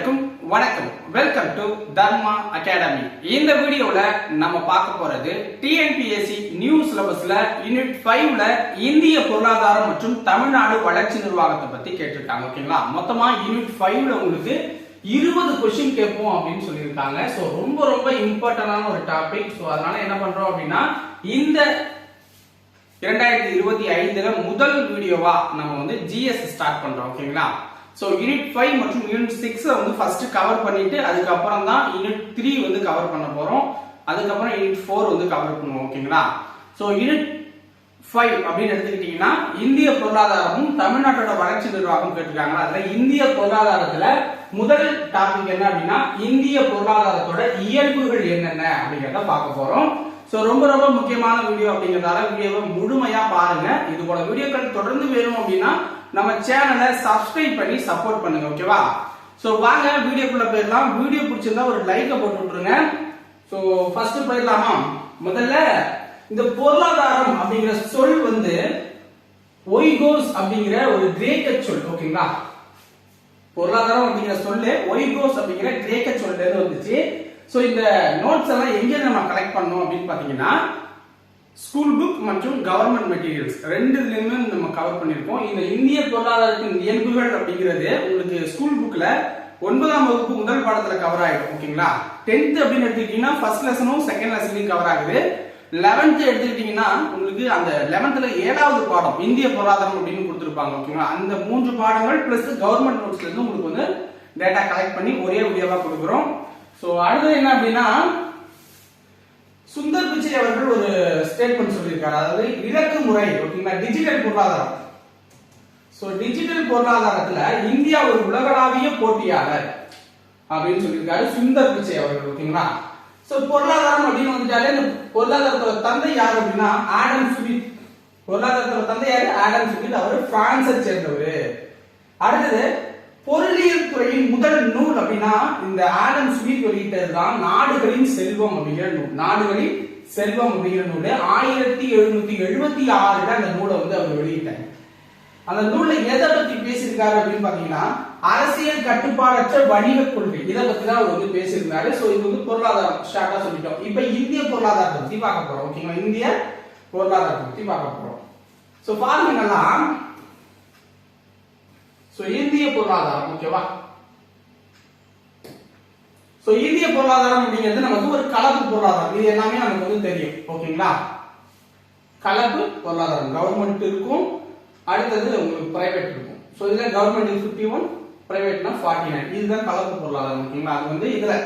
அனைவருக்கும் வணக்கம். Welcome to Dharma academy இந்த வீடியோல நம்ம பார்க்க போறது டிஎன்பிஎஸ்சி நியூ சிலபஸ்ல யூனிட் ஃபைவ்ல இந்திய பொருளாதாரம் மற்றும் தமிழ்நாடு வளர்ச்சி நிர்வாகத்தை பத்தி கேட்டிருக்காங்க ஓகேங்களா மொத்தமா யூனிட் ஃபைவ்ல உங்களுக்கு இருபது கொஸ்டின் கேட்போம் அப்படின்னு சொல்லியிருக்காங்க. ஸோ ரொம்ப ரொம்ப இம்பார்ட்டன்டான ஒரு டாபிக் ஸோ அதனால என்ன பண்றோம் அப்படின்னா இந்த இரண்டாயிரத்தி இருபத்தி ஐந்துல முதல் வீடியோவா நம்ம வந்து ஜிஎஸ் ஸ்டார்ட் பண்றோம் ஓகேங்களா ஸோ யூனிட் ஃபைவ் மற்றும் யூனிட் சிக்ஸை வந்து ஃபர்ஸ்ட் கவர் பண்ணிட்டு அதுக்கப்புறம் தான் யூனிட் த்ரீ வந்து கவர் பண்ண போகிறோம் அதுக்கப்புறம் யூனிட் ஃபோர் வந்து கவர் பண்ணுவோம் ஓகேங்களா ஸோ யூனிட் ஃபைவ் அப்படின்னு எடுத்துக்கிட்டீங்கன்னா இந்திய பொருளாதாரமும் தமிழ்நாட்டோட வளர்ச்சி நிர்வாகம் கேட்டிருக்காங்க அதில் இந்திய பொருளாதாரத்தில் முதல் டாபிக் என்ன அப்படின்னா இந்திய பொருளாதாரத்தோட இயல்புகள் என்னென்ன அப்படிங்கிறத பார்க்க போகிறோம் ஸோ ரொம்ப ரொம்ப முக்கியமான வீடியோ அப்படிங்கிறதால வீடியோவை முழுமையாக பாருங்க. இது போல வீடியோக்கள் தொடர்ந்து வேணும் அப்படின்னா நம்ம சேனலை சப்ஸ்கிரைப் பண்ணி சப்போர்ட் பண்ணுங்க ஓகேவா ஸோ வாங்க வீடியோக்குள்ள போயிடலாம். வீடியோ பிடிச்சிருந்தா ஒரு லைக்கை போட்டு விட்டுருங்க. ஸோ ஃபர்ஸ்ட் போயிடலாமா? முதல்ல இந்த பொருளாதாரம் அப்படிங்கிற சொல் வந்து ஒய்கோஸ் அப்படிங்கிற ஒரு கிரேக்க சொல் ஓகேங்களா பொருளாதாரம் அப்படிங்கிற சொல்லு ஒய்கோஸ் அப்படிங்கிற கிரேக்க சொல்ல இருந்து வந்துச்சு. ஸோ இந்த நோட்ஸ் எல்லாம் எங்க நம்ம கலெக்ட் பண்ணோம் அப்படின்னு பாத்தீங்கன்னா ஸ்கூல் புக் மற்றும் கவர்மெண்ட் மெட்டீரியல்ஸ் ரெண்டுலயுமே நம்ம கவர் பண்ணியிருக்கோம். இந்த இந்திய பொருளாதாரத்தின் இயல்புகள் அப்படிங்கிறது உங்களுக்கு ஸ்கூல் புக்ல ஒன்பதாம் வகுப்பு முதல் பாடத்துல கவர் ஆயிடும். ஓகேங்களா? டென்த் அப்படின்னு எடுத்துக்கிட்டீங்கன்னா ஃபர்ஸ்ட் லெசனும் செகண்ட் லெசன்லையும் கவர் ஆகுது. லெவன்த் எடுத்துக்கிட்டீங்கன்னா உங்களுக்கு அந்த லெவன்த்ல ஏழாவது பாடம் இந்திய பொருளாதாரம் அப்படின்னு கொடுத்துருப்பாங்க. ஓகேங்களா? அந்த மூன்று பாடங்கள் பிளஸ் கவர்மெண்ட் நோட்ஸ்ல இருந்து உங்களுக்கு வந்து டேட்டா கலெக்ட் பண்ணி ஒரே வீடியோவா கொடுக்குறோம். ஸோ அடுத்தது என்ன அப்படின்னா சுந்தர் பிச்சை அவர்கள் ஒரு ஸ்டேட்மெண்ட் சொல்லியிருக்காரு. அதாவது இலக்கு முறை ஓகேங்களா டிஜிட்டல் பொருளாதாரம். ஸோ டிஜிட்டல் பொருளாதாரத்துல இந்தியா ஒரு உலகளாவிய போட்டியாளர் அப்படின்னு சொல்லியிருக்காரு சுந்தர் பிச்சை அவர்கள் ஓகேங்களா ஸோ பொருளாதாரம் அப்படின்னு வந்துட்டாலே இந்த பொருளாதாரத்தோட தந்தை யார் அப்படின்னா ஆடம் சுமித். பொருளாதாரத்தோட தந்தை யாரு? ஆடம் சுமித். அவர் பிரான்ஸை சேர்ந்தவர். அடுத்தது பொருளியல் துறையின் முதல் நூல் அப்படின்னா இந்த ஆடம் ஸ்மித் வெளியிட்டது தான் நாடுகளின் செல்வம் அப்படிங்கிற நூல். நாடுகளின் செல்வம் அப்படிங்கிற நூல். ஆயிரத்தி எழுநூத்தி எழுபத்தி ஆறுல அந்த நூலை வந்து அவர் வெளியிட்டார். அந்த நூல்ல எதை பத்தி பேசியிருக்காரு அப்படின்னு பாத்தீங்கன்னா அரசியல் கட்டுப்பாடற்ற வணிக கொள்கை. இதை பத்தி தான் அவர் வந்து பேசியிருந்தாரு. சோ இது வந்து பொருளாதாரம் ஸ்டார்டா சொல்லிட்டோம். இப்ப இந்திய பொருளாதாரத்தை பத்தி பார்க்க போறோம். ஓகேங்களா? இந்திய பொருளாதாரத்தை பத்தி பார்க்க போறோம். சோ பாருங்க ஸோ இந்திய பொருளாதாரம் ஓகேவா? சோ இந்திய பொருளாதாரம் அப்படிங்கிறது நமக்கு ஒரு கலப்பு பொருளாதாரம். இது எல்லாமே நமக்கு வந்து தெரியும். ஓகேங்களா? கலப்பு பொருளாதாரம். கவர்மெண்ட் இருக்கும். அடுத்தது உங்களுக்கு பிரைவேட் இருக்கும். ஸோ இதுல கவர்மெண்ட் ஃபிஃப்டி ஒன் பிரைவேட்னா ஃபார்ட்டி நைன் இதுதான் கலப்பு பொருளாதாரம். ஓகேங்களா? அது வந்து இதுல.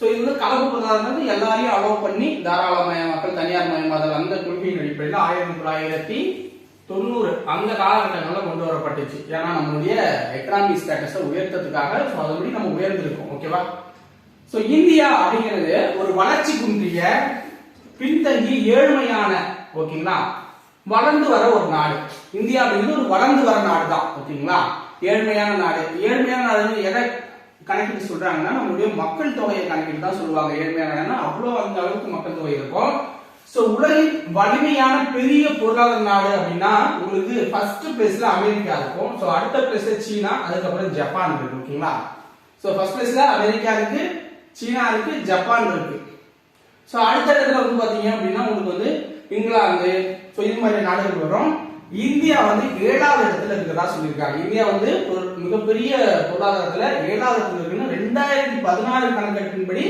ஸோ இது வந்து கலப்பு பொருளாதாரம் வந்து எல்லாரையும் அலோவ் பண்ணி தாராளமயமாக்கல் தனியார் மயமாதல் அந்த கொள்கையின் அடிப்படையில் ஆயிரத்தி தொள்ளாயிரத்தி தொண்ணூறு அந்த காலகட்டங்களில் கொண்டு வரப்பட்டுச்சு. ஏன்னா நம்மளுடைய எக்கனாமிக் ஸ்டேட்டஸை உயர்த்ததுக்காக ஸோ அதுபடி நம்ம உயர்ந்திருக்கோம். ஓகேவா ஸோ இந்தியா அப்படிங்கிறது ஒரு வளர்ச்சி குன்றிய பின்தங்கி ஏழ்மையான ஓகேங்களா வளர்ந்து வர ஒரு நாடு. இந்தியா அப்படிங்கிறது ஒரு வளர்ந்து வர நாடு தான் ஓகேங்களா ஏழ்மையான நாடு. ஏழ்மையான நாடு எதை கணக்கிட்டு சொல்றாங்கன்னா நம்மளுடைய மக்கள் தொகையை கணக்கிட்டு தான் சொல்லுவாங்க. ஏழ்மையான அவ்வளோ அந்த அளவுக்கு மக்கள் தொகை இருக்கும். சோ உலகின் வலிமையான பெரிய பொருளாதார நாடு அப்படின்னா உங்களுக்கு ஃபர்ஸ்ட் பிளேஸ்ல அமெரிக்கா இருக்கும். சோ அடுத்த பிளேஸ்ல சீனா அதுக்கப்புறம் ஜப்பான் இருக்கு ஓகேங்களா? சோ ஃபர்ஸ்ட் பிளேஸ்ல அமெரிக்கா இருக்கு சீனா இருக்கு ஜப்பான் இருக்கு. சோ அடுத்த இடத்துல வந்து பாத்தீங்க அப்படின்னா உங்களுக்கு வந்து இங்கிலாந்து. சோ இது மாதிரி நாடுகள் வரும். இந்தியா வந்து ஏழாவது இடத்துல இருக்கிறதா சொல்லியிருக்காங்க. இந்தியா வந்து ஒரு மிகப்பெரிய பொருளாதாரத்துல ஏழாவது இடத்துல இருக்குன்னு ரெண்டாயிரத்தி பதினாறு கணக்கெடுப்பின்படி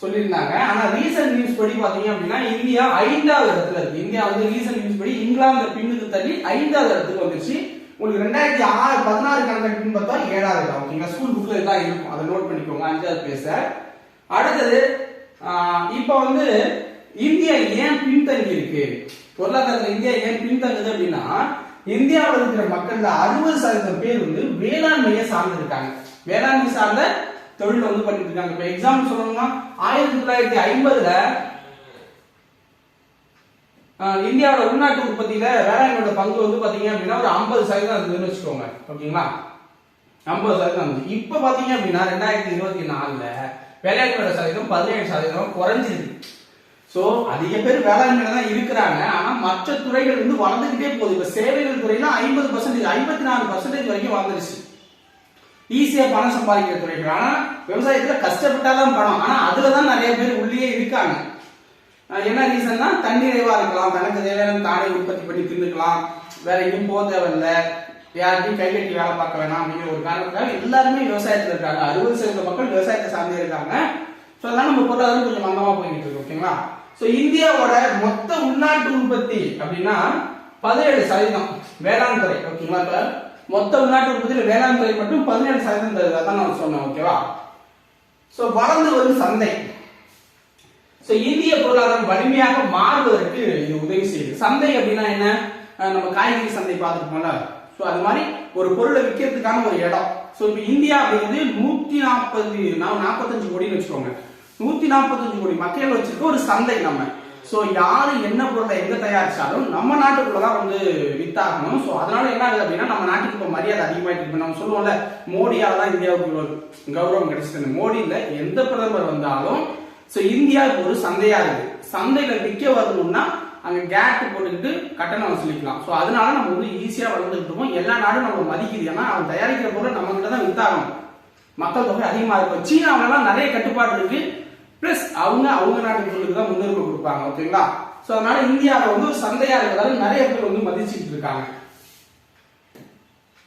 சொல்லியிருந்தாங்க. ஆனா ரீசன்ட் நியூஸ் படி பாத்தீங்க அப்படின்னா இந்தியா ஐந்தாவது இடத்துல இருக்கு. இந்தியா வந்து ரீசன்ட் நியூஸ் படி இங்கிலாந்து பின்னுக்கு தள்ளி ஐந்தாவது இடத்துக்கு வந்துருச்சு. உங்களுக்கு ரெண்டாயிரத்தி ஆறு பதினாறு கணக்கு பார்த்தா ஏழாவது இடம். ஓகேங்களா ஸ்கூல் புக்ல இதான் இருக்கும். அதை நோட் பண்ணிக்கோங்க. அஞ்சாவது பேச அடுத்தது இப்போ வந்து இந்தியா ஏன் பின்தங்கி இருக்கு? பொருளாதாரத்துல இந்தியா ஏன் பின்தங்குது அப்படின்னா இந்தியாவில் இருக்கிற மக்கள்ல அறுபது சதவீதம் பேர் வந்து வேளாண்மையை சார்ந்திருக்காங்க. வேளாண்மை சார்ந்த தொழில் வந்து பண்ணிட்டு இருக்காங்க இப்ப எக்ஸாம்பிள் சொல்லணும்னா ஆயிரத்தி தொள்ளாயிரத்தி ஐம்பதுல இந்தியாவோட உள்நாட்டு உற்பத்தியில வேளாண்மையோட பங்கு வந்து பாத்தீங்க அப்படின்னா ஒரு ஐம்பது சதவீதம் இருந்ததுன்னு வச்சுக்கோங்க. ஓகேங்களா? ஐம்பது சதவீதம் இருந்துச்சு இப்ப பாத்தீங்க அப்படின்னா ரெண்டாயிரத்தி இருபத்தி நாலுல வேளாண்மையோட சதவீதம் பதினேழு சதவீதம் குறைஞ்சிருக்கு. சோ அதிக பேர் வேளாண்மையில தான் இருக்கிறாங்க. ஆனா மற்ற துறைகள் வந்து வளர்ந்துகிட்டே போகுது. இப்ப சேவைகள் துறையில ஐம்பது பர்சன்டேஜ் ஐம்பத்தி நாலு பர்சன்டேஜ் வரைக்கும் வளர்ந்துருச்சு. ஈஸியா பணம் சம்பாதிக்கிற துறைகள் ஆனா விவசாயத்துல கஷ்டப்பட்டாதான் பணம். ஆனா அதுலதான் நிறைய பேர் உள்ளே இருக்காங்க. என்ன ரீசன்னா தன்னிறைவா இருக்கலாம் தனக்கு தேவையான தானே உற்பத்தி பண்ணி தின்னுக்கலாம். வேற எங்கேயும் போக தேவையில்ல. யார்கிட்டயும் கைகட்டி வேலை பார்க்க வேணாம் அப்படிங்கிற ஒரு காரணத்துக்காக எல்லாருமே விவசாயத்துல இருக்காங்க. அறுபது சதவீத மக்கள் விவசாயத்தை சார்ந்தே இருக்காங்க. ஸோ அதனால நம்ம பொருளாதாரம் கொஞ்சம் மந்தமா போய்கிட்டு இருக்கு ஓகேங்களா ஸோ இந்தியாவோட மொத்த உள்நாட்டு உற்பத்தி அப்படின்னா பதினேழு சதவீதம் வேளாண் துறை ஓகேங்களா இப்ப? மொத்த உள்நாட்டு உற்பத்தியில் வேளாண் துறை மட்டும் பதினேழு சதவீதம் தருது. அதான் நான் சொன்னேன் ஓகேவா ஸோ வளர்ந்து வரும் சந்தை. ஸோ இந்திய பொருளாதாரம் வலிமையாக மாறுவதற்கு இது உதவி செய்யுது. சந்தை அப்படின்னா என்ன? நம்ம காய்கறி சந்தை பார்த்துருக்கோம்ல ஸோ அது மாதிரி ஒரு பொருளை விற்கிறதுக்கான ஒரு இடம். ஸோ இப்போ இந்தியா அப்படிங்கிறது நூற்றி நாற்பது நாற்பத்தஞ்சு கோடின்னு வச்சுக்கோங்க. நூற்றி நாற்பத்தஞ்சு கோடி. மக்கள் வச்சிருக்க ஒரு சந்தை நம்ம. ஸோ யார் என்ன பொருளை எங்கே தயாரிச்சாலும் நம்ம நாட்டுக்குள்ளே தான் வந்து வித்தாகணும். ஸோ அதனால என்ன ஆகுது அப்படின்னா நம்ம நாட்டுக்கு இப்போ மரியாதை அதிகமாயிட்டு இருக்கு. நம்ம சொல்லுவோம்ல மோடியால் தான் இந்தியாவுக்கு ஒரு கௌரவம் கிடைச்சிருக்கு. மோடியில் எந்த பிரதமர் வந்தாலும் ஸோ இந்தியாவுக்கு ஒரு சந்தையா இருக்கு. சந்தையில் விற்க வரணும்னா அங்கே கேட் போட்டுக்கிட்டு கட்டணம் வசூலிக்கலாம். ஸோ அதனால நம்ம வந்து ஈஸியாக வளர்ந்துட்டு இருக்கோம். எல்லா நாடும் நம்ம மதிக்குது. ஏன்னா அவன் தயாரிக்கிற பொருள் நம்ம கிட்ட தான் வித்தாகணும். மக்கள் தொகை அதிகமாக இருக்கும் சீனாவிலலாம் நிறைய கட்டுப்பாடு இருக்குது பிளஸ் அவங்க அவங்க நாட்டு பொருளுக்கு தான் முன்னுரிமை கொடுப்பாங்க ஓகேங்களா? ஸோ அதனால இந்தியாவில் வந்து ஒரு சந்தையா இருக்கிறதால நிறைய பேர் வந்து மதிச்சுட்டு இருக்காங்க.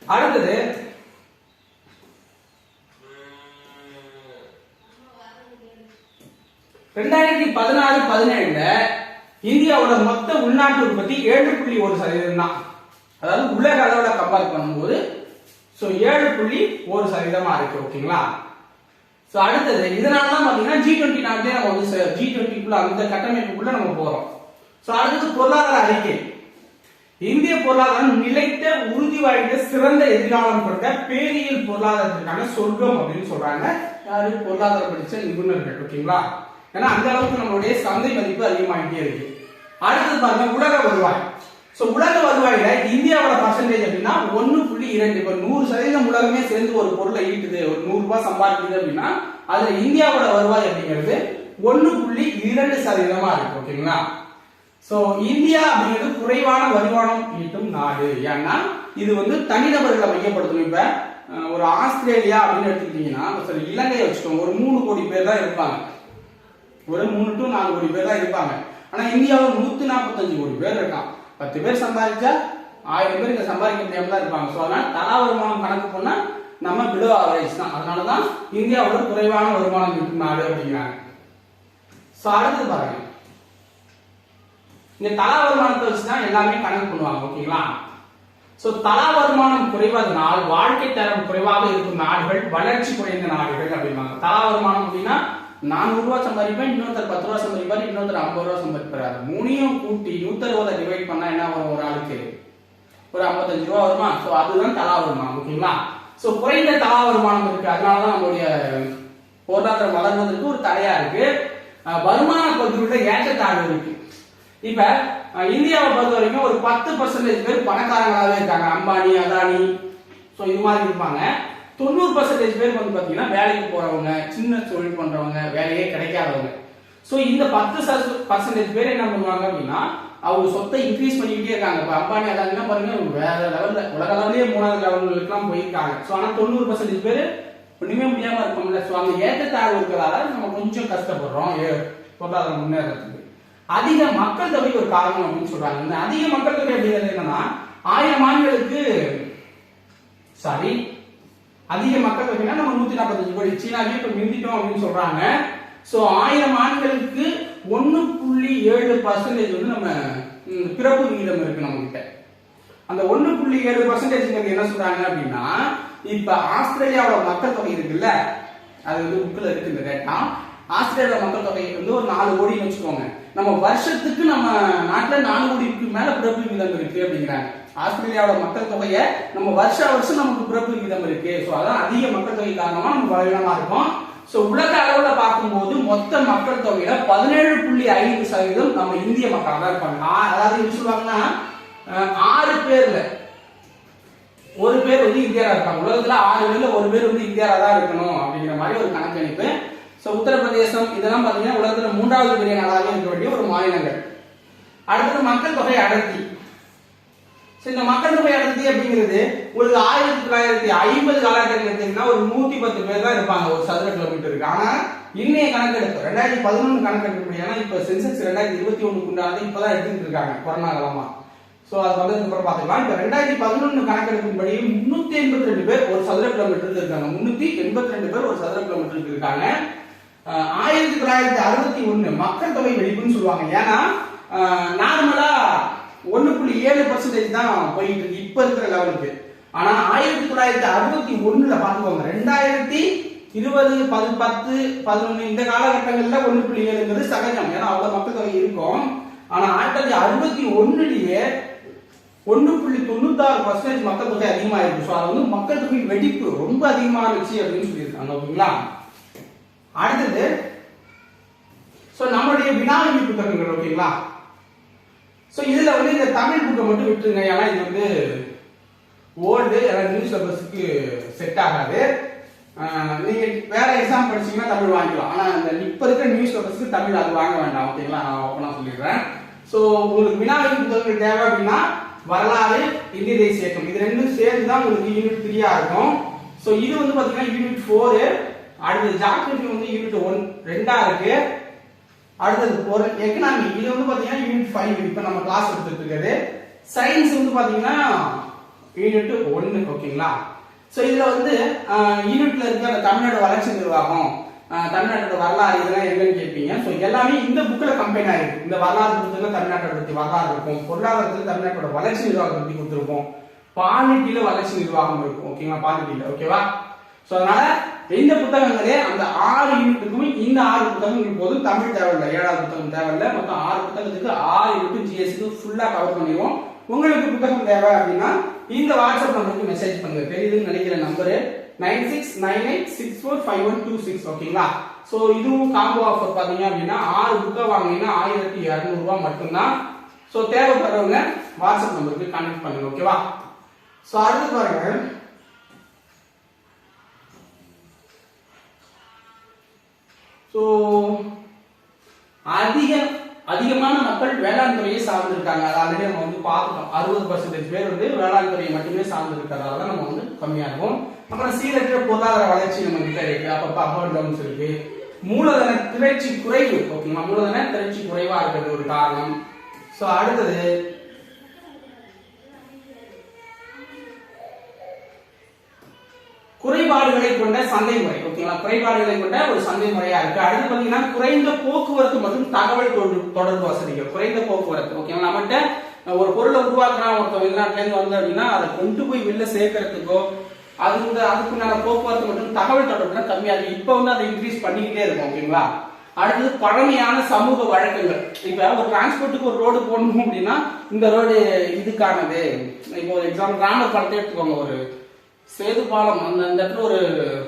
அடுத்தது ரெண்டாயிரத்தி பதினாறு பதினேழுல இந்தியாவோட மொத்த உள்நாட்டு உற்பத்தி ஏழு புள்ளி ஒரு சதவீதம் தான். அதாவது உலக அளவுல கம்பேர் பண்ணும்போது ஸோ ஏழு புள்ளி ஒரு சதவீதமா இருக்கு ஓகேங்களா? ஸோ அடுத்தது இதனால தான் பார்த்தீங்கன்னா ஜி டுவெண்ட்டி நாட்டிலே நம்ம வந்து ஜி டுவெண்ட்டிக்குள்ள அந்த கட்டமைப்புக்குள்ள நம்ம போறோம். ஸோ அடுத்தது பொருளாதார அறிக்கை. இந்திய பொருளாதாரம் நிலைத்த உறுதி வாய்ந்த சிறந்த எதிர்காலம் கொண்ட பேரியல் பொருளாதாரத்திற்கான சொர்க்கம் அப்படின்னு சொல்றாங்க. யாரு? பொருளாதாரம் படிச்ச நிபுணர்கள் ஓகேங்களா? ஏன்னா அந்த அளவுக்கு நம்மளுடைய சந்தை மதிப்பு அதிகமாகிட்டே இருக்கு. அடுத்தது பாருங்க உலக வருவாய். சோ உலக வருவாயில இந்தியாவோட பர்சன்டேஜ் அப்படின்னா ஒன்னு புள்ளி இரண்டு. இப்ப நூறு சதவீதம் உலகமே சேர்ந்து ஒரு பொருளை ஈட்டுது ஒரு நூறு ரூபாய் சம்பாதிக்குது அப்படின்னா அதுல இந்தியாவோட வருவாய் அப்படிங்கிறது ஒன்னு புள்ளி இரண்டு சதவீதமா இருக்கு ஓகேங்களா சோ இந்தியா அப்படிங்கிறது குறைவான வருமானம் ஈட்டும் நாடு. ஏன்னா இது வந்து தனிநபர்களை மையப்படுத்தணும். இப்ப ஒரு ஆஸ்திரேலியா அப்படின்னு எடுத்துக்கிட்டீங்கன்னா சரி இலங்கையை வச்சுக்கோங்க. ஒரு மூணு கோடி பேர் தான் இருப்பாங்க. ஒரு மூணு டு நாலு கோடி பேர் தான் இருப்பாங்க. ஆனா இந்தியாவில் நூத்தி நாற்பத்தஞ்சு கோடி பேர் இருக்கான் பத்து பேர் சம்பாதிச்சா ஆயிரம் பேர் இங்க சம்பாதிக்க முடியாம தான் இருப்பாங்க. ஸோ அதனால தலா வருமானம் கணக்கு பண்ணா நம்ம பிலோ ஆவரேஜ் தான். அதனாலதான் இந்தியாவோட குறைவான வருமானம் இருக்கும் நாடு அப்படிங்கிறாங்க. ஸோ அடுத்து பாருங்க. இந்த தலா வருமானத்தை வச்சு தான் எல்லாமே கணக்கு பண்ணுவாங்க. ஓகேங்களா சோ தலா வருமானம் குறைவதனால் வாழ்க்கை தரம் குறைவாக இருக்கும் நாடுகள் வளர்ச்சி குறைந்த நாடுகள் அப்படிம்பாங்க. தலா வருமானம் அப்படின்னா நானூறு ரூபா சம்பாதிப்பேன் இன்னொருத்தர் பத்து ரூபா சம்பாதிப்பார் இன்னொருத்தர் ஐம்பது ரூபா சம்பாதிப்பார். அது மூணையும் கூட்டி நூத்தறுபதை டிவைட் பண்ணா என்ன வரும் ஒரு ஆளுக்கு? ஒரு ஐம்பத்தஞ்சு ரூபா வருமா? சோ அதுதான் தலா வருமானம் ஓகேங்களா? சோ குறைந்த தலா வருமானம் இருக்கு. அதனாலதான் நம்மளுடைய பொருளாதாரம் வளர்வதற்கு ஒரு தடையா இருக்கு. அஹ் வருமான பகுதியோட ஏற்றத்தாழ்வு இருக்கு. இப்ப இந்தியாவை பொறுத்த வரைக்கும் ஒரு பத்து பர்சன்டேஜ் பேர் பணக்காரங்களாவே இருக்காங்க. அம்பானி அதானி ஸோ இது மாதிரி இருப்பாங்க. தொண்ணூறு பர்சன்டேஜ் பேர் வந்து பாத்தீங்கன்னா வேலைக்கு போறவங்க சின்ன தொழில் பண்றவங்க வேலையே கிடைக்காதவங்க. ஸோ இந்த பத்து பர்சன்டேஜ் பேர் என்ன பண்ணுவாங்க அப்படின்னா அவங்க சொத்தை இன்க்ரீஸ் பண்ணிக்கிட்டே இருக்காங்க. இப்போ அம்பானி அதானிலாம் பாருங்க வேற லெவல்ல உலக லெவலே மூணாவது லெவலுக்குலாம் போயிருக்காங்க. ஸோ ஆனால் தொண்ணூறு பர்சன்டேஜ் பேர் ஒண்ணுமே முடியாம இருக்கோம்ல ஸோ அந்த ஏற்றத்தாழ்வு இருக்கிறதால நம்ம கொஞ்சம் கஷ்டப்படுறோம். பொருளாதாரம் முன்னேறதுக்கு அதிக மக்கள் தொகை ஒரு காரணம் அப்படின்னு சொல்றாங்க. இந்த அதிக மக்கள் தொகை அப்படிங்கிறது என்னன்னா ஆயிரம் ஆண்டுகளுக்கு சாரி அதிக மக்கள் தொகைனா நம்ம நூத்தி நாற்பத்தஞ்சு கோடி. சீனாவே இப்ப மிந்திட்டோம் அப்படின்னு சொல்றாங்க. சோ ஆயிரம் ஆண்களுக்கு ஒன்னு புள்ளி ஏழு பர்சன்டேஜ் வந்து நம்ம பிறப்பு விகிதம் இருக்கு நம்ம கிட்ட அந்த ஒன்னு புள்ளி ஏழு பர்சன்டேஜ் என்ன சொல்றாங்க அப்படின்னா இப்ப ஆஸ்திரேலியாவோட மக்கள் தொகை இருக்குல்ல அது வந்து புக்கில் இருக்கு இந்த டேட்டா ஆஸ்திரேலியா மக்கள் தொகை வந்து ஒரு நாலு கோடின்னு வச்சுக்கோங்க. நம்ம வருஷத்துக்கு நம்ம நாட்டுல நாலு கோடிக்கு மேல பிறப்பு விகிதம் இருக்கு அப்படிங்கிறாங்க. ஆஸ்திரேலியாவோட மக்கள் தொகையை நம்ம வருஷ வருஷம் நமக்கு பிறப்பு விகிதம் இருக்கு. ஸோ அதான் அதிக மக்கள் தொகை காரணமா நம்ம பலவீனமா இருக்கும். ஸோ உலக அளவுல பார்க்கும்போது மொத்த மக்கள் தொகையில பதினேழு புள்ளி ஐந்து சதவீதம் நம்ம இந்திய மக்கள் தான் இருப்பாங்க. அதாவது என்ன சொல்லுவாங்கன்னா ஆறு பேர்ல ஒரு பேர் வந்து இந்தியாரா இருப்பாங்க. உலகத்துல ஆறு பேர்ல ஒரு பேர் வந்து இந்தியாரா தான் இருக்கணும் அப்படிங்கிற மாதிரி ஒரு கணக்கெடுப்பு. ஸோ உத்தரப்பிரதேசம் இதெல்லாம் பார்த்தீங்கன்னா உலகத்துல மூன்றாவது பெரிய நாடாக இருக்க வேண்டிய ஒரு மாநிலங்கள். அடுத்தது மக்கள் தொகை அடர்த்தி. இந்த மக்கள் தொகை அடர்த்தி அப்படிங்கிறது உங்களுக்கு ஆயிரத்தி தொள்ளாயிரத்தி ஐம்பது காலகட்டத்தில் எடுத்தீங்கன்னா ஒரு நூத்தி பத்து பேர் தான் இருப்பாங்க. ஒரு சதுர கிலோமீட்டருக்கு ஆனா இன்னைய கணக்கெடுப்பு ரெண்டாயிரத்தி பதினொன்று கணக்கெடுப்பு ஏன்னா இப்போ சென்செக்ஸ் ரெண்டாயிரத்தி இருபத்தி ஒண்ணுக்கு உண்டானது இப்பதான் எடுத்துட்டு இருக்காங்க கொரோனா காலமா. ஸோ அது வந்ததுக்கு அப்புறம் பார்த்துக்கலாம். இப்ப ரெண்டாயிரத்தி பதினொன்று கணக்கெடுப்பின்படி முன்னூத்தி எண்பத்தி ரெண்டு பேர் ஒரு சதுர கிலோமீட்டருக்கு இருக்காங்க. முன்னூத்தி எண்பத்தி ரெண்டு பேர் ஒரு சதுர கிலோமீட்டருக்கு இருக்காங்க. ஆயிரத்தி தொள்ளாயிரத்தி அறுபத்தி ஒண்ணு மக்கள் தொகை வெடிப்புன்னு சொல்லுவாங்க. ஏன்னா நார்மலா ஒன்று புள்ளி ஏழு பர்சன்டேஜ் தான் போயிட்டு இருக்கு இப்ப இருக்கிற லெவலுக்கு ஆனா ஆயிரத்தி தொள்ளாயிரத்தி அறுபத்தி ஒண்ணுல பாத்துக்கோங்க ரெண்டாயிரத்தி இருபது பது பத்து பதினொன்னு இந்த காலகட்டங்கள்ல ஒன்று புள்ளி ஏழுங்கிறது சகஜம். ஏன்னா அவ்வளவு மக்கள் தொகை இருக்கும். ஆனா ஆயிரத்தி தொள்ளாயிரத்தி அறுபத்தி ஒன்றுலேயே ஒன்று புள்ளி தொண்ணூத்தாறு பர்சன்டேஜ் மக்கள் தொகை அதிகமாயிருக்கு. ஸோ அது வந்து மக்கள் தொகை வெடிப்பு. ரொம்ப அதிகமானுச்சு அப்படின்னு சொல்லியிருக்காங்க. ஓகேங்களா? அடுத்தது ஸோ நம்மளுடைய வினா அமைப்பு புத்தகங்கள் ஓகேங்களா? ஸோ இதில் வந்து இந்த தமிழ் புக்கை மட்டும் விட்டுருங்க. ஏன்னா இது வந்து ஓல்டு நியூஸ் பேப்பர்ஸுக்கு செட் ஆகாது. நீங்கள் வேற எக்ஸாம் படிச்சீங்கன்னா தமிழ் வாங்கிக்கலாம். ஆனால் இந்த இப்போ இருக்கிற நியூஸ் சிலபஸ்க்கு தமிழ் அது வாங்க வேண்டாம். ஓகேங்களா நான் ஓப்பனாக சொல்லிடுறேன். ஸோ உங்களுக்கு வினாவின் புத்தகங்கள் தேவை அப்படின்னா வரலாறு இந்திய தேசிய இயக்கம். இது ரெண்டும் சேர்ந்து தான் உங்களுக்கு யூனிட் த்ரீயா இருக்கும். ஸோ இது வந்து பார்த்தீங்கன்னா யூனிட் ஃபோரு அடுத்தது ஜாக்ரஃபி வந்து யூனிட் ஒன் ரெண்டா இருக்கு. அடுத்தது ஒரு எக்கனாமி இது வந்து பாத்தீங்கன்னா யூனிட் ஃபைவ் இப்போ நம்ம கிளாஸ் எடுத்துட்டு இருக்கிறது சயின்ஸ் வந்து பாத்தீங்கன்னா யூனிட் ஒன்னு ஓகேங்களா ஸோ இதுல வந்து யூனிட்ல இருக்கிற தமிழ்நாடு வளர்ச்சி நிர்வாகம் தமிழ்நாட்டோட வரலாறு இதெல்லாம் என்னன்னு கேட்பீங்க ஸோ எல்லாமே இந்த புக்கில் கம்பைன் ஆயிருக்கு. இந்த வரலாறு புத்தகத்துல தமிழ்நாட்டை பத்தி வரலாறு இருக்கும். பொருளாதாரத்தில் தமிழ்நாட்டோட வளர்ச்சி நிர்வாகம் பத்தி கொடுத்துருப்போம் பாலிட்டியில வளர்ச்சி நிர்வாகம் இருக்கும் ஓகேங்களா பாலிட்டியில ஓகேவா ஸோ அதனால இந்த புத்தகங்களே அந்த ஆறு யூனிட்டுக்கும் இந்த ஆறு புத்தகம் போதும் தமிழ் தேவையில்லை. ஏழாவது புத்தகம் தேவையில்லை. மொத்தம் ஆறு புத்தகத்துக்கு ஆறு யூனிட் ஜிஎஸ்க்கு ஃபுல்லா கவர் பண்ணிடுவோம். உங்களுக்கு புத்தகம் தேவை அப்படின்னா இந்த வாட்ஸ்அப் நம்பருக்கு மெசேஜ் பண்ணுங்க. தெரியுதுன்னு நினைக்கிற number nine six nine eight six four five one two six ஓகேங்களா ஸோ இதுவும் காம்போ ஆஃபர் பார்த்தீங்க அப்படின்னா ஆறு புக்கை வாங்கினீங்கன்னா ஆயிரத்தி இரநூறுவா மட்டும்தான். ஸோ தேவைப்படுறவங்க வாட்ஸ்அப் நம்பருக்கு கான்டாக்ட் பண்ணுங்க ஓகேவா ஸோ அடுத்து பாருங்க ஸோ அதிக அதிகமான மக்கள் வேளாண் துறையை சார்ந்திருக்காங்க. அது ஆல்ரெடி நம்ம வந்து பார்த்துட்டோம். அறுபது பர்சன்டேஜ் பேர் வந்து வேளாண் துறையை மட்டுமே சார்ந்திருக்கிறதால தான் நம்ம வந்து கம்மியா இருக்கும் அப்புறம் சீரற்ற பொருளாதார வளர்ச்சி நம்ம கிட்ட இருக்கு. அப்பப்ப அப் அண்ட் டவுன்ஸ் இருக்கு. மூலதன திரட்சி குறைவு ஓகேங்களா மூலதன திரட்சி குறைவா இருக்கிறது ஒரு காரணம். ஸோ அடுத்தது குறைபாடுகளை கொண்ட சந்தை முறை ஓகேங்களா குறைபாடுகளை கொண்ட ஒரு சந்தை முறையா இருக்கு. அடுத்து பாத்தீங்கன்னா குறைந்த போக்குவரத்து மற்றும் தகவல் தொடர்பு தொடர்பு வசதிகள் குறைந்த போக்குவரத்து ஓகேங்களா நம்மகிட்ட ஒரு பொருளை உருவாக்குறான் ஒருத்தர் வெளிநாட்டுல இருந்து வந்து அப்படின்னா அதை கொண்டு போய் வெளில சேர்க்கறதுக்கோ அது வந்து அதுக்குண்டான போக்குவரத்து மற்றும் தகவல் தொடர்புனா கம்மியா இருக்கு. இப்போ வந்து அதை இன்க்ரீஸ் பண்ணிக்கிட்டே இருக்கும் ஓகேங்களா அடுத்தது பழமையான சமூக வழக்கங்கள். இப்ப ஒரு டிரான்ஸ்போர்ட்டுக்கு ஒரு ரோடு போடணும் அப்படின்னா இந்த ரோடு இதுக்கானது. இப்போ ஒரு எக்ஸாம்பிள் ராமர் படத்தை எடுத்துக்கோங்க ஒரு சேது பாலம் அந்த அந்த இடத்துல ஒரு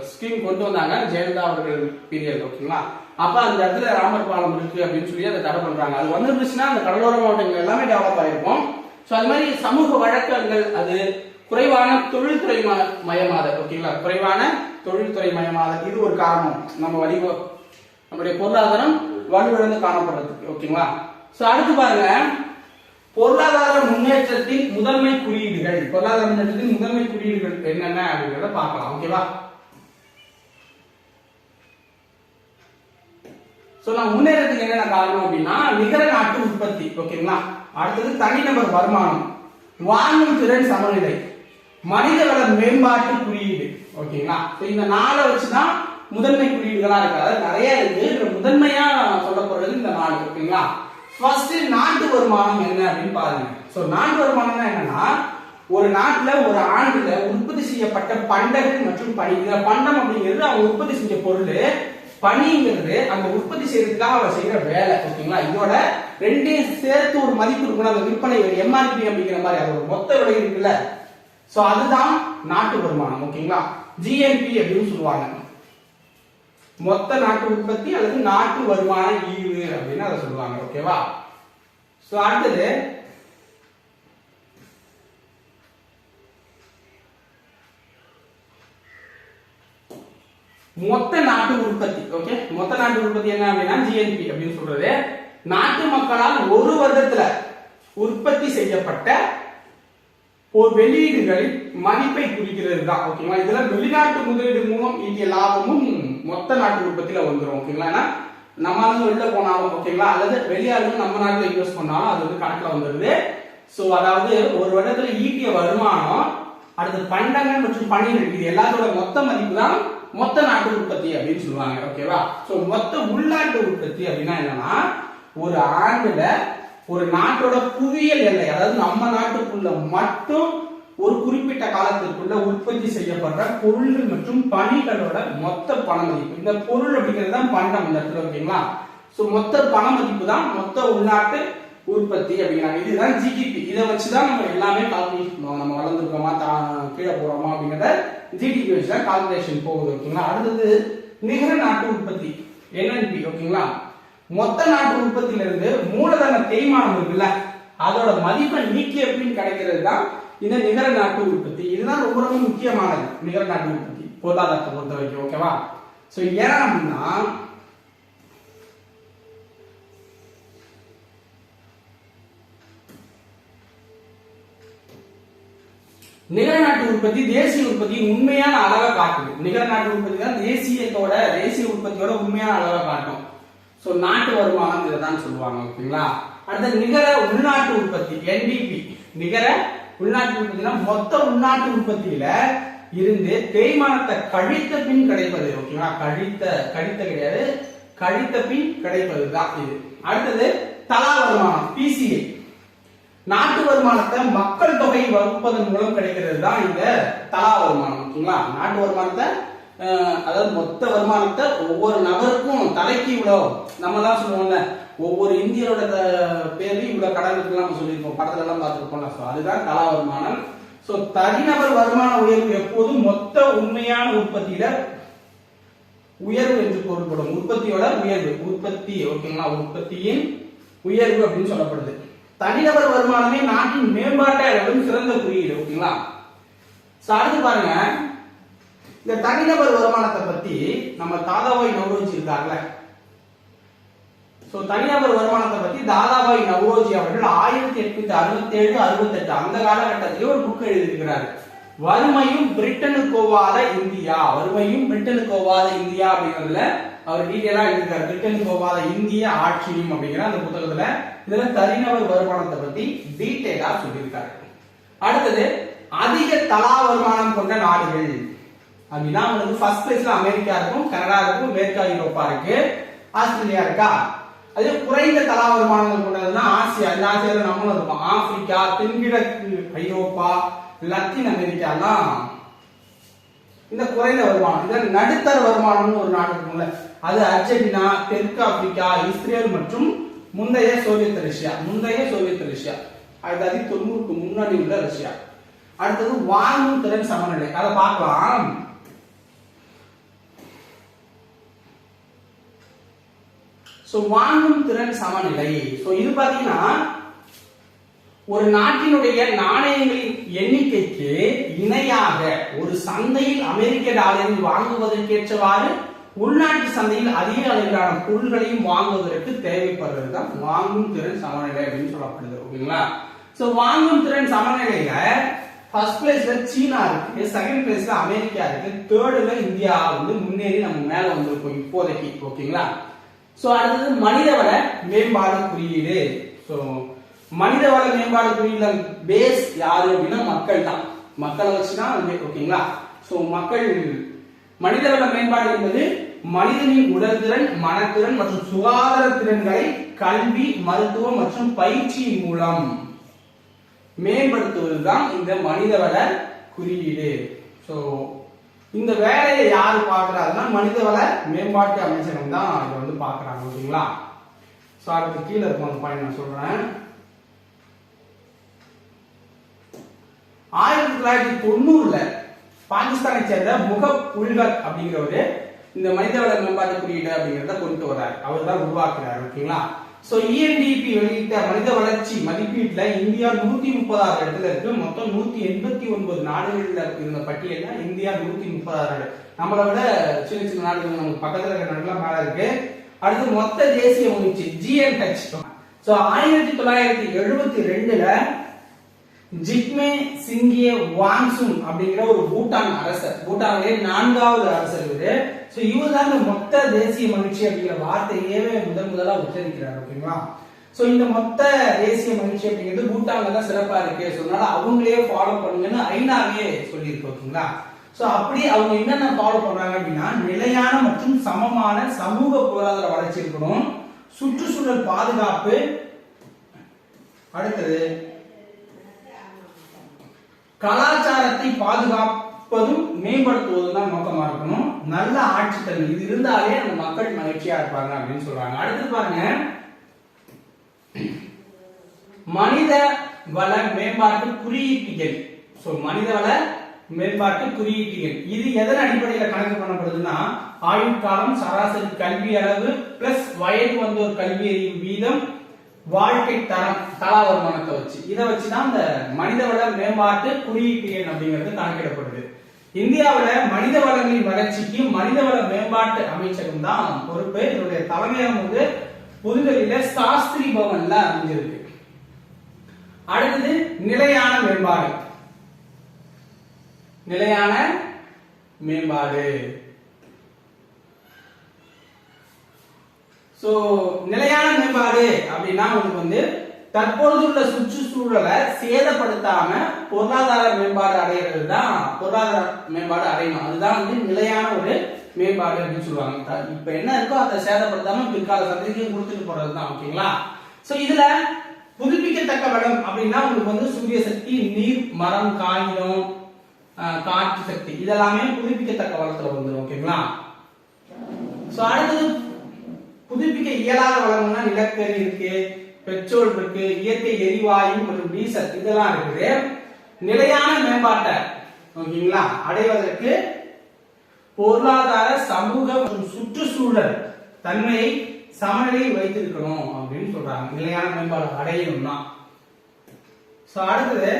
ஸ்கீம் கொண்டு வந்தாங்க. ஜெயலலிதா அவர்கள் பீரியட் ஓகேங்களா அப்ப அந்த இடத்துல ராமர் பாலம் இருக்கு அப்படின்னு சொல்லி அதை தடை பண்றாங்க. அது வந்துருந்துச்சுன்னா அந்த கடலோர மாவட்டங்கள் எல்லாமே டெவலப் ஆயிருக்கும். ஸோ அது மாதிரி சமூக வழக்கங்கள் அது குறைவான தொழில்துறை ம- மயமாதல் ஓகேங்களா குறைவான தொழில்துறை மயமாதல் இது ஒரு காரணம். நம்ம வடிவ நம்முடைய பொருளாதாரம் வலுவிழந்து காணப்படுறதுக்கு ஓகேங்களா ஸோ அடுத்து பாருங்க. பொருளாதார முன்னேற்றத்தின் முதன்மை குறியீடுகள். பொருளாதார முன்னேற்றத்தின் முதன்மை குறியீடுகள் என்னென்ன அப்படிங்கிறத பார்க்கலாம் ஓகேவா சோ நான் முன்னேறதுக்கு என்னென்ன காரணம் அப்படின்னா நிகர நாட்டு உற்பத்தி ஓகேங்களா அடுத்தது தனிநபர் வருமானம் வாங்கும் திறன் சமநிலை மனிதவள மேம்பாட்டு குறியீடு ஓகேங்களா இந்த நாளை வச்சுதான் முதன்மை குறியீடுகளா இருக்கு அதாவது நிறைய இருக்கு. முதன்மையா சொல்லப்படுறது இந்த நாள் ஓகேங்களா ஃபர்ஸ்ட் நாட்டு வருமானம் என்ன அப்படின்னு பாருங்க. சோ நாட்டு வருமானம்னா என்னன்னா ஒரு நாட்டுல ஒரு ஆண்டுல உற்பத்தி செய்யப்பட்ட பண்டங்கள் மற்றும் பணி. இதுல பண்டம் அப்படிங்கிறது அவங்க உற்பத்தி செஞ்ச பொருள். பணிங்கிறது அந்த உற்பத்தி செய்யறதுக்காக அவர் செய்யற வேலை ஓகேங்களா? இதோட ரெண்டையும் சேர்த்து ஒரு மதிப்பு இருக்கணும் அந்த விற்பனை எம்ஆர்பி அப்படிங்கிற மாதிரி அதோட மொத்த விலை இருக்குல்ல. சோ அதுதான் நாட்டு வருமானம் ஓகேங்களா? ஜிஎன்பி அப்படின்னு சொல்லுவாங்க. மொத்த நாட்டு உற்பத்தி அல்லது நாட்டு வருமான ஈவு அப்படின்னு அதை சொல்லுவாங்க ஓகேவா சோ அடுத்தது மொத்த நாட்டு உற்பத்தி ஓகே மொத்த நாட்டு உற்பத்தி என்ன அப்படின்னா ஜிஎன்பி அப்படின்னு சொல்றது. நாட்டு மக்களால் ஒரு வருடத்துல உற்பத்தி செய்யப்பட்ட ஒரு வெளியீடுகளின் மதிப்பை குறிக்கிறது தான் ஓகேங்களா இதுல வெளிநாட்டு முதலீடு மூலம் ஈட்டிய லாபமும் மொத்த நாட்டு உற்பத்தியில வந்துடும் ஓகேங்களா ஏன்னா நம்ம ஆளுங்க வெளில போனாலும் ஓகேங்களா அல்லது வெளியாளுங்க நம்ம நாட்டில் இன்வெஸ்ட் பண்ணாலும் அது வந்து கணக்குல வந்துருது. ஸோ அதாவது ஒரு வருடத்துல ஈட்டிய வருமானம் அடுத்து பண்டங்கள் மற்றும் பணிகள் இது எல்லாத்தோட மொத்த மதிப்பு தான் மொத்த நாட்டு உற்பத்தி அப்படின்னு சொல்லுவாங்க ஓகேவா ஸோ மொத்த உள்நாட்டு உற்பத்தி அப்படின்னா என்னன்னா ஒரு ஆண்டுல ஒரு நாட்டோட புவியியல் எல்லை அதாவது நம்ம நாட்டுக்குள்ள மட்டும் ஒரு குறிப்பிட்ட காலத்திற்குள்ள உற்பத்தி செய்யப்படுற பொருள்கள் மற்றும் பணிகளோட மொத்த பண மதிப்பு. இந்த பொருள் அப்படிங்கிறது தான் பண்டம் இந்த இடத்துல ஓகேங்களா? ஸோ மொத்த பண மதிப்பு தான் மொத்த உள்நாட்டு உற்பத்தி அப்படிங்கிறாங்க. இதுதான் ஜிடிபி இதை வச்சு தான் நம்ம எல்லாமே கால்குலேஷன் பண்ணுவோம். நம்ம வளர்ந்துருக்கோமா தா- கீழே போறோமா அப்படிங்கிறத ஜிடிபி வச்சு தான் கால்குலேஷன் போகுது ஓகேங்களா? அடுத்தது நிகர நாட்டு உற்பத்தி என்என்பி ஓகேங்களா? மொத்த நாட்டு உற்பத்தியிலிருந்து மூலதன தேய்மானம் இருக்குல்ல அதோட மதிப்பை நீக்கிய பின் கிடைக்கிறது தான் இந்த நிகர நாட்டு உற்பத்தி இதுதான் ரொம்ப ரொம்ப முக்கியமானது நிகர நாட்டு உற்பத்தி. பொருளாதாரத்தை பொறுத்த வரைக்கும் ஓகேவா சோ ஏன் அப்படின்னா நிகர நாட்டு உற்பத்தி தேசிய உற்பத்தியின் உண்மையான அளவை காட்டுது. நிகர நாட்டு உற்பத்தி தான் தேசியத்தோட தேசிய உற்பத்தியோட உண்மையான அளவை காட்டும். சோ நாட்டு வருமானம் இதை தான் சொல்லுவாங்க ஓகேங்களா அடுத்த நிகர உள்நாட்டு உற்பத்தி NDP நிகர உள்நாட்டு உற்பத்தினா மொத்த உள்நாட்டு உற்பத்தியில இருந்து தேய்மானத்தை கழித்த பின் கிடைப்பது ஓகேங்களா? கழித்த கழித்த கிடையாது கழித்த பின் கிடைப்பது தான் இது. அடுத்தது தலா வருமானம் பிசிஏ நாட்டு வருமானத்தை மக்கள் தொகை வகுப்பதன் மூலம் கிடைக்கிறது தான் இந்த தலா வருமானம் ஓகேங்களா? நாட்டு வருமானத்தை அதாவது மொத்த வருமானத்தை ஒவ்வொரு நபருக்கும் தலைக்கு இவ்வளோ நம்ம எல்லாம் சொல்லுவோம்ல ஒவ்வொரு இந்தியரோட பேர்லையும் இவ்வளவு கடன் இருக்குன்னு நம்ம சொல்லியிருப்போம் படத்துல எல்லாம் பார்த்துருப்போம்ல. ஸோ அதுதான் தலா வருமானம் ஸோ தனிநபர் வருமான உயர்வு எப்போதும் மொத்த உண்மையான உற்பத்தியில உயர்வு என்று பொருள்படும். உற்பத்தியோட உயர்வு. உற்பத்தி ஓகேங்களா? உற்பத்தியின் உயர்வு அப்படின்னு சொல்லப்படுது. தனிநபர் வருமானமே நாட்டின் மேம்பாட்டை அளவிலும் சிறந்த குறியீடு ஓகேங்களா? So, அடுத்து பாருங்க. இந்த தனிநபர் வருமானத்தை பத்தி நம்ம தாதாவை நவ்ரோஜி இருக்கார்ல சோ தனிநபர் வருமானத்தை பத்தி தாதாபாய் நவ்ரோஜி அவர்கள் ஆயிரத்தி எட்நூத்தி அறுபத்தி ஏழு அறுபத்தி எட்டு அந்த காலகட்டத்திலே ஒரு புக் எழுதியிருக்கிறார். வறுமையும் பிரிட்டனுக்கு ஒவ்வாத இந்தியா. வறுமையும் பிரிட்டனுக்கு ஒவ்வாத இந்தியா அப்படிங்கிறதுல அவர் டீட்டெயிலா எழுதியிருக்காரு. பிரிட்டனுக்கு ஒவ்வாத இந்திய ஆட்சியும் அப்படிங்கிற அந்த புத்தகத்துல இதுல தனிநபர் வருமானத்தை பத்தி டீட்டெயிலா சொல்லியிருக்காரு. அடுத்தது அதிக தலா வருமானம் கொண்ட நாடுகள். அப்படின்னா உங்களுக்கு ஃபர்ஸ்ட் பிளேஸ்ல அமெரிக்கா இருக்கும் கனடா இருக்கும் மேற்கு ஐரோப்பா இருக்கு ஆஸ்திரேலியா இருக்கா? அதே குறைந்த தலா வருமானங்கள் கொண்டதுன்னா ஆசியா. இந்த ஆசியாவில் நம்மளும் இருக்கோம். ஆப்பிரிக்கா தென்கிழக்கு ஐரோப்பா லத்தீன் அமெரிக்காலாம் இந்த குறைந்த வருமானம். இதில் நடுத்தர வருமானம்னு ஒரு நாடு இருக்கும்ல. அது அர்ஜென்டினா தெற்கு ஆப்பிரிக்கா இஸ்ரேல் மற்றும் முந்தைய சோவியத் ரஷ்யா. முந்தைய சோவியத் ரஷ்யா. அடுத்தது தொண்ணூறுக்கு முன்னாடி உள்ள ரஷ்யா. அடுத்தது வாங்கும் திறன் சமநிலை. அதை பார்க்கலாம். சோ வாங்கும் திறன் சமநிலை. சோ இது பாத்தீங்கன்னா ஒரு நாட்டினுடைய நாணயங்களின் எண்ணிக்கைக்கு இணையாக ஒரு சந்தையில் அமெரிக்க டாலரில் வாங்குவதற்கேற்றவாறு உள்நாட்டு சந்தையில் அதிக அளவிலான பொருள்களையும் வாங்குவதற்கு தேவைப்படுறது தான் வாங்கும் திறன் சமநிலை அப்படின்னு சொல்லப்படுது. ஓகேங்களா? சோ வாங்கும் திறன் சமநிலையில ஃபர்ஸ்ட் பிளேஸ்ல சீனா இருக்கு செகண்ட் பிளேஸ்ல அமெரிக்கா இருக்கு தேர்டுல இந்தியா வந்து முன்னேறி நம்ம மேல வந்திருக்கோம் இப்போதைக்கு. ஓகேங்களா? சோ அடுத்தது மனிதவள மேம்பாடு குறியீடு. சோ மனிதவள மேம்பாடு குறியீடு பேஸ் யாரு அப்படின்னா மக்கள் தான். மக்களை வச்சுதான் அது ஓகேங்களா சோ மக்கள் மனிதவள மேம்பாடு என்பது மனிதனின் உடல்திறன் மனத்திறன் மற்றும் சுகாதார திறன்களை கல்வி மருத்துவம் மற்றும் பயிற்சியின் மூலம் மேம்படுத்துவதுதான் இந்த மனிதவள குறியீடு. சோ இந்த வேலையை யாரு பாக்குறாருன்னா மனிதவள மேம்பாட்டு அமைச்சகம் தான் இதை வந்து பாக்குறாங்க ஓகேங்களா? ஸோ அதுக்கு கீழே இருக்கும் அந்த பாயிண்ட் நான் சொல்றேன். ஆயிரத்தி தொள்ளாயிரத்தி தொண்ணூறுல பாகிஸ்தானை சேர்ந்த முகப் உல்கத் அப்படிங்கிறவரு இந்த மனிதவள மேம்பாட்டு குறியீடு அப்படிங்கிறத கொண்டு வர்றாரு. அவர் தான் உருவாக்குறாரு ஓகேங்களா? சோ இஎன்டிபி வெளியிட்ட மனித வளர்ச்சி மதிப்பீட்டில் இந்தியா நூத்தி முப்பதாறு இடத்துல இருக்கு. மொத்தம் நூத்தி எண்பத்தி ஒன்பது நாடுகளில் இருந்த பட்டியலில் இந்தியா நூத்தி முப்பதாறு நம்மளை விட சின்ன சின்ன நாடுகள் நமக்கு பக்கத்துல இருக்கிற நாடுகள் மேல இருக்கு. அடுத்து மொத்த தேசிய முயற்சி ஜிஎன்ஹெச் சோ ஆயிரத்தி தொள்ளாயிரத்தி எழுபத்தி ரெண்டுல ஜிக்மே சிங்கே வாங்சுங் அப்படிங்கிற ஒரு பூட்டான் அரசர். பூட்டானிலே நான்காவது அரசர் இவரு. சோ இவர் தான் இந்த மொத்த தேசிய மகிழ்ச்சி அப்படிங்கிற வார்த்தையவே முதன் முதலா உச்சரிக்கிறார். ஓகேங்களா சோ இந்த மொத்த தேசிய மகிழ்ச்சி அப்படிங்கிறது பூட்டான்ல தான் சிறப்பா இருக்கு. So, அதனால அவங்களே ஃபாலோ பண்ணுங்கன்னு ஐநாவே சொல்லியிருக்கு ஓகேங்களா? சோ அப்படி அவங்க என்னென்ன ஃபாலோ பண்றாங்க அப்படின்னா நிலையான மற்றும் சமமான சமூக பொருளாதார வளர்ச்சி இருக்கணும் சுற்றுச்சூழல் பாதுகாப்பு அடுத்தது கலாச்சாரத்தை பாதுகாப்பதும் மேம்படுத்துவதும் தான் நோக்கமா இருக்கணும். நல்ல ஆட்சித்தன்மை. இது இருந்தாலே அந்த மக்கள் மகிழ்ச்சியா இருப்பாங்க அப்படின்னு சொல்றாங்க. அடுத்து பாருங்க மனித வள மேம்பாட்டு குறியீட்டுகள். ஸோ மனித வள மேம்பாட்டு குறியீட்டுகள். இது எதன் அடிப்படையில் கணக்கு பண்ணப்படுதுன்னா ஆயுட்காலம் சராசரி கல்வி அளவு பிளஸ் வயது வந்தோர் கல்வி அறியும் வீதம் வாழ்க்கை தரம் தலா வருமானத்தை வச்சு. இதை வச்சுதான் இந்த மனித வள மேம்பாட்டு குறியீட்டு எண் அப்படிங்கிறது கணக்கிடப்படுது. இந்தியாவில் மனித வளங்களின் வளர்ச்சிக்கு மனித வள மேம்பாட்டு அமைச்சகம் தான் பொறுப்பு. இதனுடைய தலைமையகம் வந்து புதுடெல்லியில சாஸ்திரி பவன்ல அமைஞ்சிருக்கு. அடுத்தது நிலையான மேம்பாடு. நிலையான மேம்பாடு. சோ நிலையான மேம்பாடு அப்படின்னா உங்களுக்கு வந்து தற்பொழுதுள்ள சுற்றுச்சூழலை சேதப்படுத்தாம பொருளாதார மேம்பாடு அடையிறது தான் பொருளாதார மேம்பாடு அடையணும். அதுதான் வந்து நிலையான ஒரு மேம்பாடு அப்படின்னு சொல்லுவாங்க. இப்ப என்ன இருக்கோ அதை சேதப்படுத்தாம பிற்கால சந்ததிக்கும் கொடுத்துட்டு போறது தான் ஓகேங்களா? சோ இதுல புதுப்பிக்கத்தக்க வளம் அப்படின்னா உங்களுக்கு வந்து சூரிய சக்தி நீர் மரம் காகிதம் காற்று சக்தி. இதெல்லாமே புதுப்பிக்கத்தக்க வளத்துல வந்துடும் ஓகேங்களா? சோ அடுத்தது புதுப்பிக்க இயலாத வளம்னா நிலக்கரி இருக்கு பெட்ரோல் இருக்கு இயற்கை எரிவாயு மற்றும் டீசல் இதெல்லாம் இருக்குது. நிலையான மேம்பாட்டை ஓகேங்களா அடைவதற்கு பொருளாதார சமூக மற்றும் சுற்றுச்சூழல் தன்மையை சமநிலையில் வைத்திருக்கணும் அப்படின்னு சொல்றாங்க. நிலையான மேம்பாடு அடையணும்னா. ஸோ அடுத்தது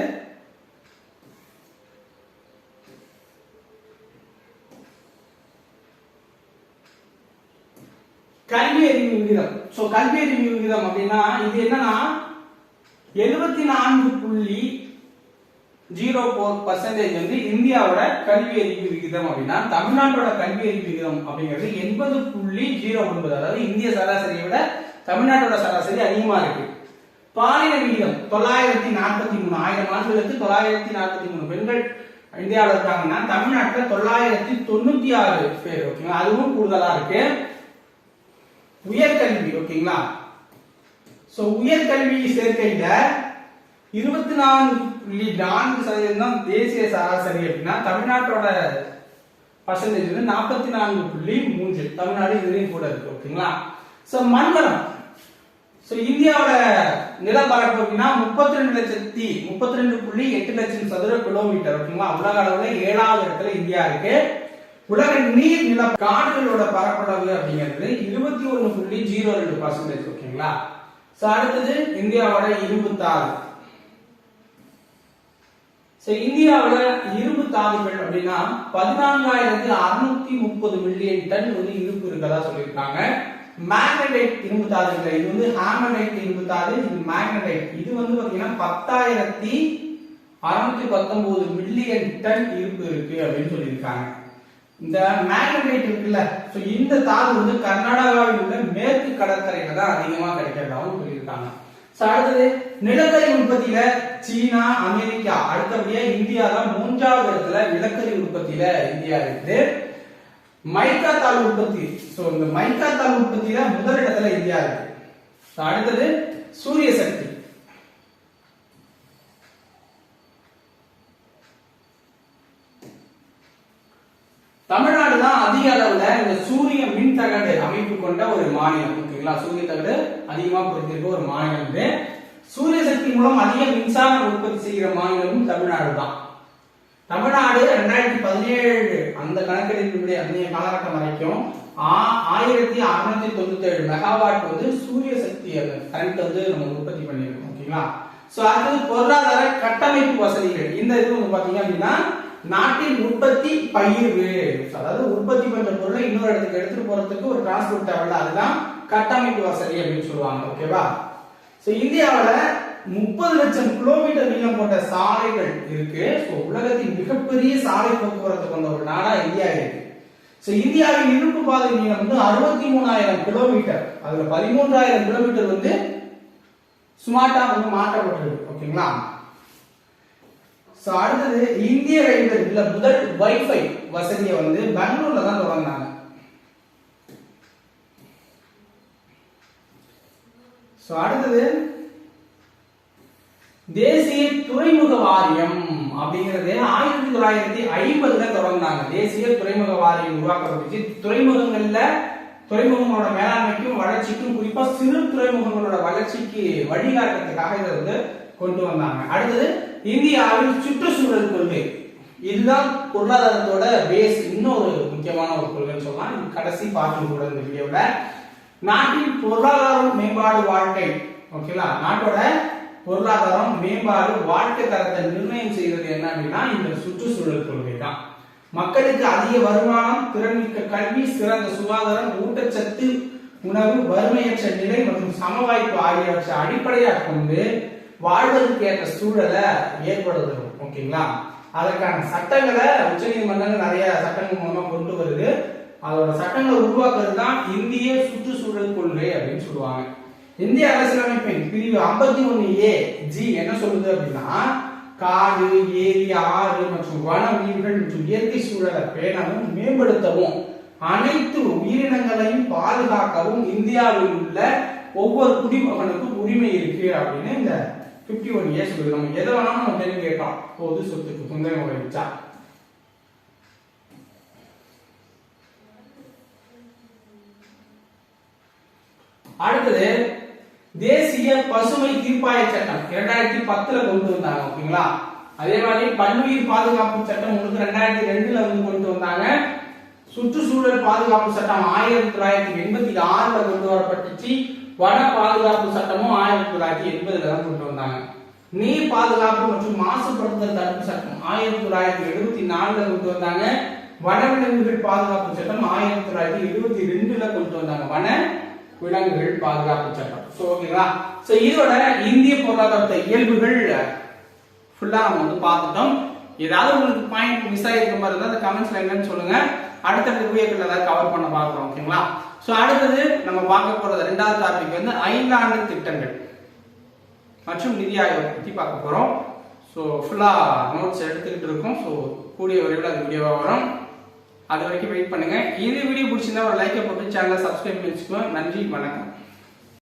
கல்வி அறிவு விகிதம். சோ கல்வி அறிவு விகிதம் அப்படின்னா இது என்னன்னா எழுபத்தி நான்கு புள்ளி ஜீரோ ஃபோர் பர்சன்டேஜ் வந்து இந்தியாவோட கல்வி அறிவு விகிதம் அப்படின்னா தமிழ்நாட்டோட கல்வி அறிவு விகிதம் அப்படிங்கிறது எண்பது புள்ளி ஜீரோ ஒன்பது. அதாவது இந்திய சராசரியை விட தமிழ்நாட்டோட சராசரி அதிகமா இருக்கு. பாலின விகிதம் தொள்ளாயிரத்தி நாற்பத்தி மூணு. ஆயிரம் ஆண்டுகளுக்கு தொள்ளாயிரத்தி நாற்பத்தி மூணு பெண்கள் இந்தியாவில் இருக்காங்கன்னா தமிழ்நாட்டில் தொள்ளாயிரத்தி தொண்ணூத்தி ஆறு பேர் ஓகேங்களா அதுவும் கூடுதலா இருக்கு. உயர்கல்வி ஓகேங்களா சோ உயர்கல்வி சேர்க்கையில இருபத்தி நான்கு புள்ளி நான்கு சதவீதம் தான் தேசிய சராசரி அப்படின்னா தமிழ்நாட்டோட பர்சன்டேஜ் வந்து நாற்பத்தி நான்கு புள்ளி மூன்று. தமிழ்நாடு இதுலயும் கூட இருக்கு ஓகேங்களா சோ மண்வளம். சோ இந்தியாவோட நிலப்பரப்பு அப்படின்னா முப்பத்தி ரெண்டு லட்சத்தி முப்பத்தி ரெண்டு புள்ளி எட்டு லட்சம் சதுர கிலோமீட்டர் ஓகேங்களா உலக அளவுல ஏழாவது இடத்துல இந்தியா இருக்கு. உலக நீர் நில காடுகளோட பரப்பளவு அப்படிங்கிறது இருபத்தி ஒன்று புள்ளி ஜீரோ ரெண்டு பர்சன்டேஜ் ஓகேங்களா? சோ அடுத்தது இந்தியாவோட இரும்பு தாது சோ இந்தியாவுல இரும்பு தாதுகள் அப்படின்னா பதினான்காயிரத்தி அறுநூத்தி முப்பது மில்லியன் டன் வந்து இரும்பு இருக்கதா சொல்லியிருக்காங்க. மேக்னடைட் இரும்பு தாதுகள் இது வந்து ஹாமனைட் இரும்பு தாது இது மேக்னடைட் இது வந்து பாத்தீங்கன்னா பத்தாயிரத்தி அறுநூத்தி பத்தொன்பது மில்லியன் டன் இருப்பு இருக்கு அப்படின்னு சொல்லியிருக்காங்க. இந்த மேக்னடைட் இருக்குல்ல சோ இந்த தாது வந்து கர்நாடகாவில் உள்ள மேற்கு கடற்கரையில தான் அதிகமா கிடைக்கிறதாவும் சொல்லியிருக்காங்க. அடுத்தது நிலக்கரி உற்பத்தியில சீனா அமெரிக்கா அடுத்தபடியா இந்தியா தான் மூன்றாவது இடத்துல நிலக்கரி உற்பத்தியில இந்தியா இருக்குது. மைக்கா தாள் உற்பத்தி சோ இந்த மைக்கா தாள் உற்பத்தியில முதல் இடத்துல இந்தியா இருக்கு. அடுத்தது சூரிய சக்தி தமிழ்நாடு தான் அதிக அளவுல இந்த சூரிய மின் தகடு அமைப்பு கொண்ட ஒரு மாநிலம் ஓகேங்களா சூரிய விட அதிகமா பொறுத்திருக்க ஒரு மாநிலம் இது. சூரிய சக்தி மூலம் அதிக மின்சாரம் உற்பத்தி செய்கிற மாநிலமும் தமிழ்நாடு தான். தமிழ்நாடு ரெண்டாயிரத்தி பதினேழு அந்த கணக்கெடுப்பினுடைய அந்நிய காலகட்டம் வரைக்கும் ஆ- ஆயிரத்தி அறுநூத்தி தொண்ணூத்தி ஏழு மெகாவாட் வந்து சூரிய சக்தி கரண்ட் வந்து நம்ம உற்பத்தி பண்ணியிருக்கோம் ஓகேங்களா சோ அடுத்தது பொருளாதார கட்டமைப்பு வசதிகள். இந்த இது வந்து பாத்தீங்க அப்படின்னா நாட்டின் உற்பத்தி பகிர்வு. அதாவது உற்பத்தி பண்ற பொருளை இன்னொரு இடத்துக்கு எடுத்துட்டு போறதுக்கு ஒரு டிரான்ஸ்போர்ட் தேவையில்ல. அதுதான் கட்டமைப்பு வசதி அப்படின்னு சொல்லுவாங்க. ஓகேவா ஸோ இந்தியாவில் முப்பது லட்சம் கிலோமீட்டர் நீளம் கொண்ட சாலைகள் இருக்கு. ஸோ உலகத்தின் மிகப்பெரிய சாலை போக்குவரத்து கொண்ட ஒரு நாடா இந்தியா இருக்கு. ஸோ இந்தியாவின் இருப்பு பாதை நீளம் வந்து அறுபத்தி மூணாயிரம் கிலோமீட்டர் அதுல பதிமூன்றாயிரம் கிலோமீட்டர் வந்து ஸ்மார்ட்டா வந்து மாற்றப்பட்டிருக்கு. ஓகேங்களா சோ அடுத்தது இந்திய ரயில்வேல முதல் வைஃபை வசதியை வந்து பெங்களூர்ல தான் தொடங்கினாங்க. சோ அடுத்தது தேசிய துறைமுக வாரியம் அப்படிங்கிறது ஆயிரத்தி தொள்ளாயிரத்தி ஐம்பதுல தொடங்கினாங்க. தேசிய துறைமுக வாரியம் உருவாக்கப்பட்டுச்சு. துறைமுகங்கள்ல துறைமுகங்களோட மேலாண்மைக்கும் வளர்ச்சிக்கும் குறிப்பா சிறு துறைமுகங்களோட வளர்ச்சிக்கு வழிகாட்டுறதுக்காக இதை வந்து கொண்டு வந்தாங்க. அடுத்தது இந்தியாவில் சுற்றுச்சூழல் கொள்கை. இதுதான் பொருளாதாரத்தோட பேஸ் இன்னொரு முக்கியமான ஒரு கொள்கைன்னு சொல்லலாம். கடைசி பார்க்கும் கூட இந்த வீடியோல. நாட்டின் பொருளாதாரம் மேம்பாடு வாழ்க்கை ஓகேங்களா நாட்டோட பொருளாதாரம் மேம்பாடு வாழ்க்கை தரத்தை நிர்ணயம் செய்வது என்ன அப்படின்னா இந்த சுற்றுச்சூழல் கொள்கை தான். மக்களுக்கு அதிக வருமானம் திறன்மிக்க கல்வி சிறந்த சுகாதாரம் ஊட்டச்சத்து உணவு வறுமையற்ற நிலை மற்றும் சமவாய்ப்பு ஆகியவற்றை அடிப்படையாக கொண்டு வாழ்வதற்கு ஏற்ற சூழலை ஏற்படுத்தணும் ஓகேங்களா? அதற்கான சட்டங்களை உச்சநீதிமன்றங்கள் நிறைய சட்டங்கள் மூலமா கொண்டு வருது. அதோட சட்டங்களை உருவாக்குறது தான் இந்திய சுற்றுச்சூழல் கொள்கை அப்படின்னு சொல்லுவாங்க. இந்திய அரசியலமைப்பின் பிரிவு 51 ஒன்னு ஏ ஜி என்ன சொல்லுது அப்படின்னா காடு ஏரி ஆறு மற்றும் வன உயிர்கள் மற்றும் இயற்கை சூழலை பேணவும் மேம்படுத்தவும் அனைத்து உயிரினங்களையும் பாதுகாக்கவும் இந்தியாவில் உள்ள ஒவ்வொரு குடிமகனுக்கும் உரிமை இருக்கு அப்படின்னு இந்த 51 ஒன் இயர்ஸ் சொல்லுது நம்ம எதை வேணாலும் நம்ம கேள்வி கேட்கலாம். பொது சொத்துக்கு சொந்தம் உழைச்சா அடுத்தது தேசிய பசுமை தீர்ப்பாய சட்டம். இரண்டாயிரத்தி பத்துல கொண்டு வந்தாங்க ஓகேங்களா? அதே மாதிரி பன்னுயிர் பாதுகாப்பு சட்டம் உங்களுக்கு ரெண்டாயிரத்தி ரெண்டுல வந்து கொண்டு வந்தாங்க. சுற்றுச்சூழல் பாதுகாப்பு சட்டம் ஆயிரத்தி தொள்ளாயிரத்தி எண்பத்தி ஆறுல கொண்டு வரப்பட்டுச்சு. வன பாதுகாப்பு சட்டமும் ஆயிரத்தி தொள்ளாயிரத்தி எண்பதுல தான் கொண்டு வந்தாங்க. நீர் பாதுகாப்பு மற்றும் மாசுபடுத்துதல் தடுப்பு சட்டம் ஆயிரத்தி தொள்ளாயிரத்தி எழுபத்தி நாலுல கொண்டு வந்தாங்க. வனவிலங்குகள் பாதுகாப்பு சட்டம் ஆயிரத்தி தொள்ளாயிரத்தி எழுபத்தி ரெண்டுல கொண்டு வந்தாங்க. வன விலங்குகள் பாதுகாப்பு சட்டம். ஸோ ஓகேங்களா? சோ இதோட இந்திய பொருளாதாரத்தை இயல்புகள் ஃபுல்லா நம்ம வந்து பார்த்துட்டோம். ஏதாவது உங்களுக்கு பாயிண்ட் மிஸ் ஆகிருக்க மாதிரி இருந்தால் அந்த கமெண்ட்ஸ்ல என்னன்னு சொல்லுங்க. அடுத்தடுத்த வீடியோக்கள் ஏதாவது கவர் பண்ண பார்க்குறோம். ஓகேங்களா? சோ அடுத்தது நம்ம பார்க்க போறது ரெண்டாவது டாபிக் வந்து ஐந்தாண்டு திட்டங்கள். மற்றும் நிதி ஆயோக் பத்தி பார்க்க போறோம். ஸோ ஃபுல்லா நோட்ஸ் எடுத்துக்கிட்டு இருக்கோம். ஸோ கூடிய வரைவில் அது வீடியோவாக வரும். அது வரைக்கும் வெயிட் பண்ணுங்க. இது வீடியோ பிடிச்சிருந்தா ஒரு லைக்கை போட்டு சேனலை சப்ஸ்கிரைப் பண்ணி வச்சுக்கோங்க. நன்றி வணக்கம்.